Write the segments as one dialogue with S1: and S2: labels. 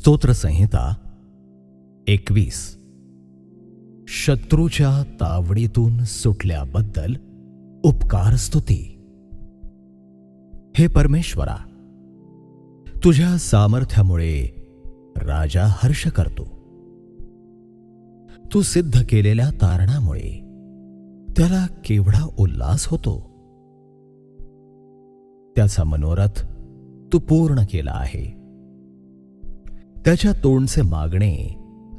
S1: स्तोत्रसंहिता एकवीस. शत्रूच्या तावडीतून सुटल्याबद्दल उपकार स्तुती. हे परमेश्वरा, तुझ्या सामर्थ्यामुळे राजा हर्ष करतो. तू सिद्ध केलेल्या तारणामुळे त्याला केवढा उल्हास होतो. त्याचा मनोरथ तू पूर्ण केला आहे. त्याच्या तोंडचे मागणे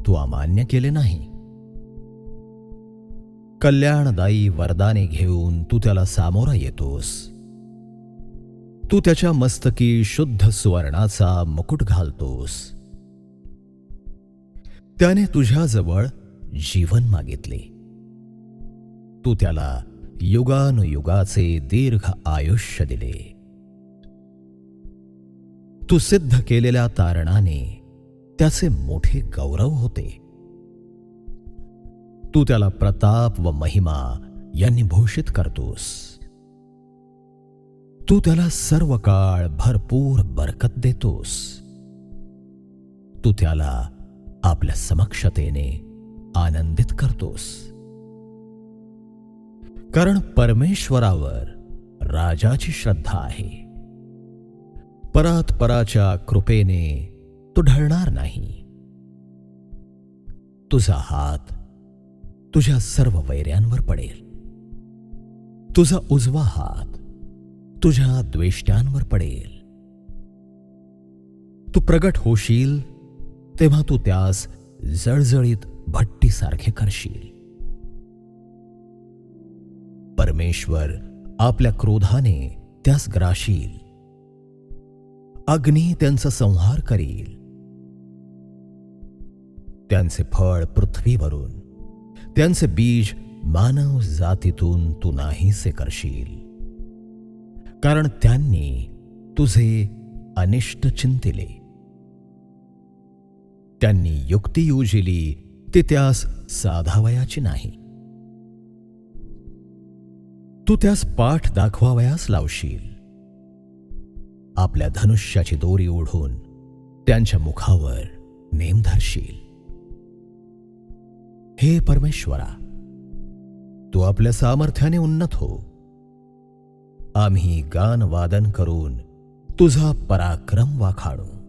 S1: तू अमान्य केले नाही. कल्याणदायी वरदाने घेऊन तू त्याला सामोरा येतोस. तू त्याच्या मस्तकी शुद्ध सुवर्णाचा मुकुट घालतोस. त्याने तुझ्याजवळ जीवन मागितले. तू त्याला युगानुयुगाचे दीर्घ आयुष्य दिले. तू सिद्ध केलेल्या तारणाने त्याचे मोठे गौरव होते. तू त्याला प्रताप व महिमा यांनी भूषित करतोस. तू त्याला सर्व काळ भरपूर बरकत देतोस. तू त्याला आपल्या समक्षतेने आनंदित करतोस. कारण परमेश्वरावर राजाची श्रद्धा आहे. परात पराच्या कृपेने तो ढळणार नाही. तुझा हात तुझ्या सर्व वैऱ्यांवर पडेल. तुझा उजवा हात तुझ्या द्वेष्ट्यांवर पडेल. तू प्रगट होशील तेव्हा तू त्यास जळजळीत भट्टीसारखे करशील. परमेश्वर आपल्या क्रोधाने त्यास ग्राशील. अग्नी त्यांचा संहार करील. त्यांचे फळ पृथ्वीवरून. त्यांचे बीज मानव जातीतून तू नाहीसे करशील. कारण त्यांनी तुझे अनिष्ट चिंतिले. त्यांनी युक्ती योजिली ते त्यास साधावयाची नाही. तू त्यास पाठ दाखवावयास लावशील. आपल्या धनुष्याची दोरी ओढून त्यांच्या मुखावर नेम धरशील. हे परमेश्वरा तू आपल्या सामर्थ्याने उन्नत हो. आम्ही गान वादन करून तुझा पराक्रम वाखाणू.